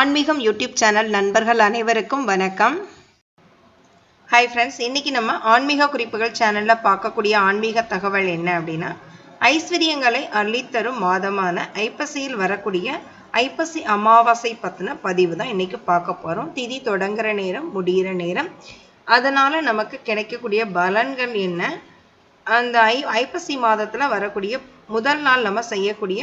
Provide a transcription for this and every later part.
ஆன்மீகம் YouTube channel நண்பர்கள் அனைவருக்கும் வணக்கம். ஹாய் ஃப்ரெண்ட்ஸ் இன்றைக்கி நம்ம ஆன்மீக குறிப்புகள் சேனலில் பார்க்கக்கூடிய ஆன்மீக தகவல் என்ன அப்படின்னா ஐஸ்வர்யங்களை அள்ளித்தரும் மாதமான ஐப்பசியில் வரக்கூடிய ஐப்பசி அமாவாசை பற்றின பதிவு தான் இன்றைக்கி பார்க்க போகிறோம் திதி தொடங்குற நேரம் முடிகிற நேரம். அதனால் நமக்கு கிடைக்கக்கூடிய பலன்கள் என்ன? அந்த ஐ ஐப்பசி மாதத்தில் வரக்கூடிய முதல் நாள் நம்ம செய்யக்கூடிய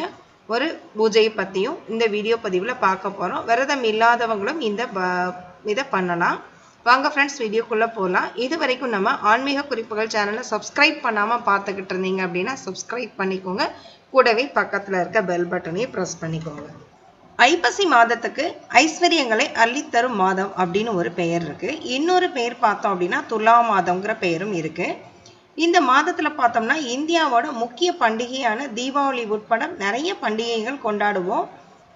ஒரு பூஜையை பற்றியும் இந்த வீடியோ பதிவில் பார்க்க போகிறோம் விரதம் இல்லாதவங்களும் இந்த ப- இதை பண்ணலாம். வாங்க ஃப்ரெண்ட்ஸ் வீடியோக்குள்ளே போகலாம் இது வரைக்கும் நம்ம ஆன்மீக குறிப்புகள் சேனலை சப்ஸ்கிரைப் பண்ணாமல் பார்த்துக்கிட்டு இருந்தீங்க அப்படின்னா சப்ஸ்கிரைப் பண்ணிக்கோங்க. கூடவே பக்கத்தில் இருக்க பெல் பட்டனையும் ப்ரெஸ் பண்ணிக்கோங்க. ஐப்பசி மாதத்துக்கு ஐஸ்வர்யங்களை அள்ளித்தரும் மாதம் அப்படின்னு ஒரு பெயர் இருக்குது இன்னொரு பெயர் பார்த்தோம் அப்படின்னா துலா மாதம்ங்கிற பெயரும் இருக்குது இந்த மாதத்தில் பார்த்தோம்னா இந்தியாவோட முக்கிய பண்டிகையான தீபாவளி உட்பட நிறைய பண்டிகைகள் கொண்டாடுவோம்.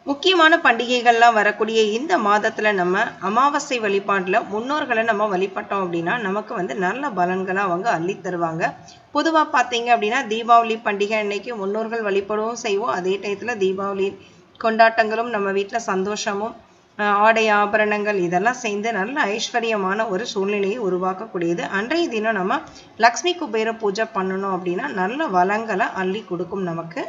முக்கியமான பண்டிகைகள்லாம் வரக்கூடிய இந்த மாதத்தில் நம்ம அமாவாசை வழிபாட்டில் முன்னோர்களை நம்ம வழிபட்டோம் அப்படின்னா நமக்கு வந்து நல்ல பலன்களை அவங்க அள்ளி தருவாங்க. பொதுவாக பார்த்தீங்க அப்படின்னா தீபாவளி பண்டிகை அன்னைக்கு முன்னோர்கள் வழிபடவும் செய்வோம். அதே டயத்தில் தீபாவளி கொண்டாட்டங்களும் நம்ம வீட்டில் சந்தோஷமும் ஆடை ஆபரணங்கள் இதெல்லாம் சேர்ந்து நல்ல ஐஸ்வர்யமான ஒரு சூழ்நிலையை உருவாக்கக்கூடியது. அன்றைய தினம் நம்ம லக்ஷ்மி குபேர பூஜை பண்ணணும் அப்படின்னா நல்ல வளங்களை அள்ளி கொடுக்கும் நமக்கு.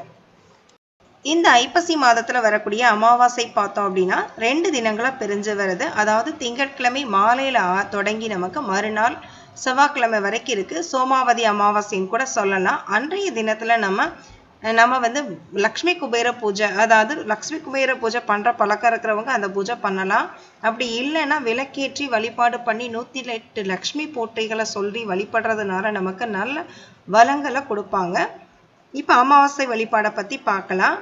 இந்த ஐப்பசி மாதத்துல வரக்கூடிய அமாவாசை பார்த்தோம் அப்படின்னா ரெண்டு தினங்களா பிரிஞ்சு வருது. அதாவது திங்கட்கிழமை மாலையில தொடங்கி நமக்கு மறுநாள் செவ்வாய்க்கிழமை வரைக்கும் இருக்கு. சோமாவதி அமாவாசைன்னு கூட சொல்லலாம். அன்றைய தினத்துல நம்ம நம்ம வந்து லக்ஷ்மி குபேர பூஜை அதாவது லக்ஷ்மி குபேர பூஜை பண்ற பழக்கம் இருக்கிறவங்க அந்த பூஜை பண்ணலாம். அப்படி இல்லைன்னா விளக்கேற்றி வழிபாடு பண்ணி நூத்தி எட்டு லக்ஷ்மி போற்றிகளை சொல்லி வழிபடுறதுனால நமக்கு நல்ல வளங்களை கொடுப்பாங்க. இப்போ அமாவாசை வழிபாடை பத்தி பார்க்கலாம்.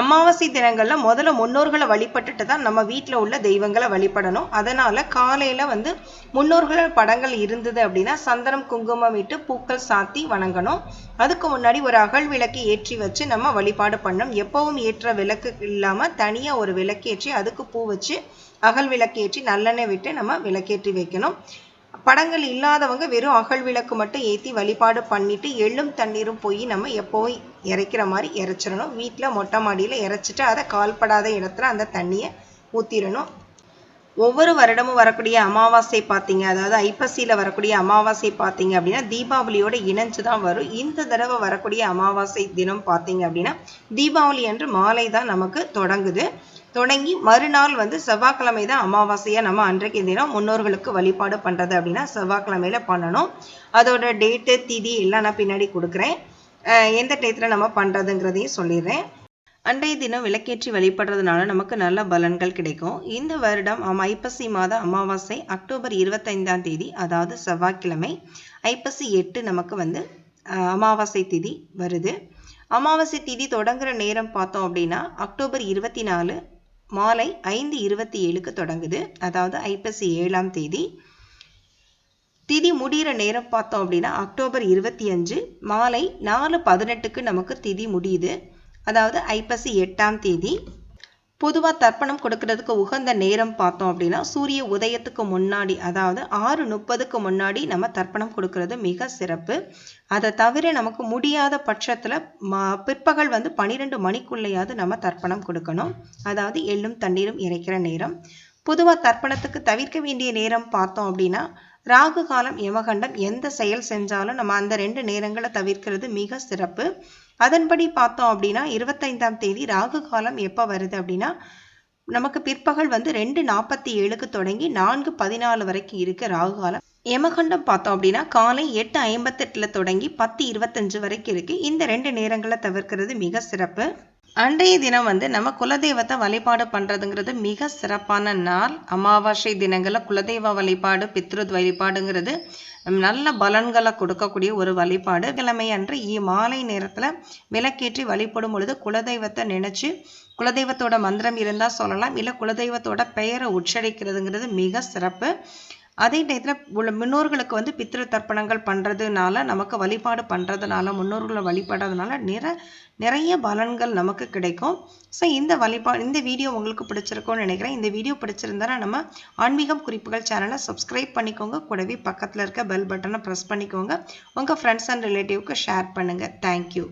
அமாவாசை தினங்களில் முதல்ல முன்னோர்களை வழிபட்டுட்டு தான் நம்ம வீட்டில் உள்ள தெய்வங்களை வழிபடணும். அதனால் காலையில் வந்து முன்னோர்கள் படங்கள் இருந்தது அப்படின்னா சந்தனம் குங்குமம் இட்டு பூக்கள் சாத்தி வணங்கணும். அதுக்கு முன்னாடி ஒரு அகல் விளக்கு ஏற்றி வச்சு நம்ம வழிபாடு பண்ணணும். எப்பவும் ஏற்ற விளக்கு இல்லாமல் தனியாக ஒரு விளக்கேற்றி அதுக்கு பூ வச்சு அகல் விளக்கேற்றி நல்லெண்ணெய் விட்டு நம்ம விளக்கேற்றி வைக்கணும். படங்கள் இல்லாதவங்க வெறும் அகல் விளக்கு மட்டும் ஏற்றி வழிபாடு பண்ணிட்டு எள்ளும் தண்ணீரும் போய் நம்ம எப்போவும் இறைக்கிற மாதிரி இறைச்சிடணும். வீட்டில் மொட்டை மாடியில் இறைச்சிட்டு அதை கால்படாத இடத்துல அந்த தண்ணியை ஊற்றிடணும் ஒவ்வொரு வருடமும் வரக்கூடிய அமாவாசை பார்த்தீங்க அதாவது ஐப்பசியில் வரக்கூடிய அமாவாசை பார்த்தீங்க அப்படின்னா தீபாவளியோட இணைஞ்சு தான் வரும். இந்த தடவை வரக்கூடிய அமாவாசை தினம் பார்த்தீங்க அப்படின்னா தீபாவளி அன்று மாலை தான் நமக்கு தொடங்குது. தொடங்கி மறுநாள் வந்து செவ்வாய்க்கிழமை தான் அமாவாசையாக நம்ம அன்றைக்கு தினம் முன்னோர்களுக்கு வழிபாடு பண்ணுறது அப்படின்னா செவ்வாய்க்கிழமையில பண்ணணும். அதோட டேட்டு திதி எல்லாம் நான் பின்னாடி கொடுக்குறேன். எந்த டயத்துல நம்ம பண்ணுறதுங்கிறதையும் சொல்லிடுறேன். அன்றைய தினம் விளக்கேற்றி வழிபடுறதுனால நமக்கு நல்ல பலன்கள் கிடைக்கும். இந்த வருடம் அம் ஐப்பசி மாத அமாவாசை அக்டோபர் இருபத்தைந்தாம் தேதி அதாவது செவ்வாய்க்கிழமை ஐப்பசி எட்டு நமக்கு வந்து அமாவாசை திதி வருது. அமாவாசை திதி தொடங்குற நேரம் பார்த்தோம் அப்படின்னா அக்டோபர் இருபத்தி நாலு மாலை ஐந்து இருபத்தி ஏழுக்கு தொடங்குது. அதாவது ஐப்பசி ஏழாம் தேதி. திதி முடிகிற நேரம் பார்த்தோம் அப்படின்னா அக்டோபர் இருபத்தி அஞ்சு. மாலை நாலு பதினெட்டுக்கு நமக்கு திதி முடியுது. அதாவது ஐப்பசி எட்டாம் தேதி. பொதுவாக தர்ப்பணம் கொடுக்கறதுக்கு உகந்த நேரம் பார்த்தோம் அப்படின்னா சூரிய உதயத்துக்கு முன்னாடி அதாவது ஆறு முப்பதுக்கு முன்னாடி நம்ம தர்ப்பணம் கொடுக்கறது மிக சிறப்பு. அதை தவிர நமக்கு முடியாத பட்சத்தில் பிற்பகல் வந்து பன்னிரெண்டு மணிக்குள்ளேயாவது நம்ம தர்ப்பணம் கொடுக்கணும். அதாவது எள்ளும் தண்ணீரும் இறைக்கிற நேரம். பொதுவாக தர்ப்பணத்துக்கு தவிர்க்க வேண்டிய நேரம் பார்த்தோம் அப்படின்னா ராகு காலம் யமகண்டம் எந்த செயல் செஞ்சாலும் நம்ம அந்த ரெண்டு நேரங்களை தவிர்க்கிறது மிக சிறப்பு. அதன்படி பார்த்தோம் அப்படின்னா இருபத்தைந்தாம் தேதி ராகு காலம் எப்போ வருது அப்படின்னா நமக்கு பிற்பகல் வந்து ரெண்டு நாற்பத்தி ஏழுக்கு தொடங்கி நான்கு பதினாலு வரைக்கும் இருக்கு ராகு காலம். யமகண்டம் பார்த்தோம் அப்படின்னா காலை எட்டு ஐம்பத்தெட்டுல தொடங்கி பத்து இருபத்தஞ்சு வரைக்கும் இருக்கு. இந்த ரெண்டு நேரங்களை தவிர்க்கிறது மிக சிறப்பு. அன்றைய தினம் வந்து நம்ம குலதெய்வத்தை வழிபாடு பண்ணுறதுங்கிறது மிக சிறப்பான நாள். அமாவாசை தினங்களில் குலதெய்வ வழிபாடு பித்ருத் வழிபாடுங்கிறது நல்ல பலன்களை கொடுக்கக்கூடிய ஒரு வழிபாடு. கிழமை அன்று மாலை நேரத்தில் விளக்கேற்றி வழிபடும் பொழுது குலதெய்வத்தை நினச்சி குலதெய்வத்தோட மந்திரம் இருந்தால் சொல்லலாம் இல்லை குலதெய்வத்தோட பெயரை உச்சரிக்கிறதுங்கிறது மிக சிறப்பு. அதே நேரத்தில் உள்ள முன்னோர்களுக்கு வந்து பித்திரு தர்ப்பணங்கள் பண்ணுறதுனால நமக்கு வழிபாடு பண்ணுறதுனால முன்னோர்களை வழிபடுறதுனால நிற நிறைய பலன்கள் நமக்கு கிடைக்கும். ஸோ இந்த வழிபா இந்த வீடியோ உங்களுக்கு பிடிச்சிருக்கும்னு நினைக்கிறேன். இந்த வீடியோ பிடிச்சிருந்தா நம்ம ஆன்மீகம் குறிப்புகள் சேனலை சப்ஸ்கிரைப் பண்ணிக்கோங்க. கூடவே பக்கத்தில் இருக்க பெல் பட்டனை ப்ரெஸ் பண்ணிக்கோங்க. உங்கள் ஃப்ரெண்ட்ஸ் அண்ட் ரிலேட்டிவ்க்கு ஷேர் பண்ணுங்கள் தேங்க்யூ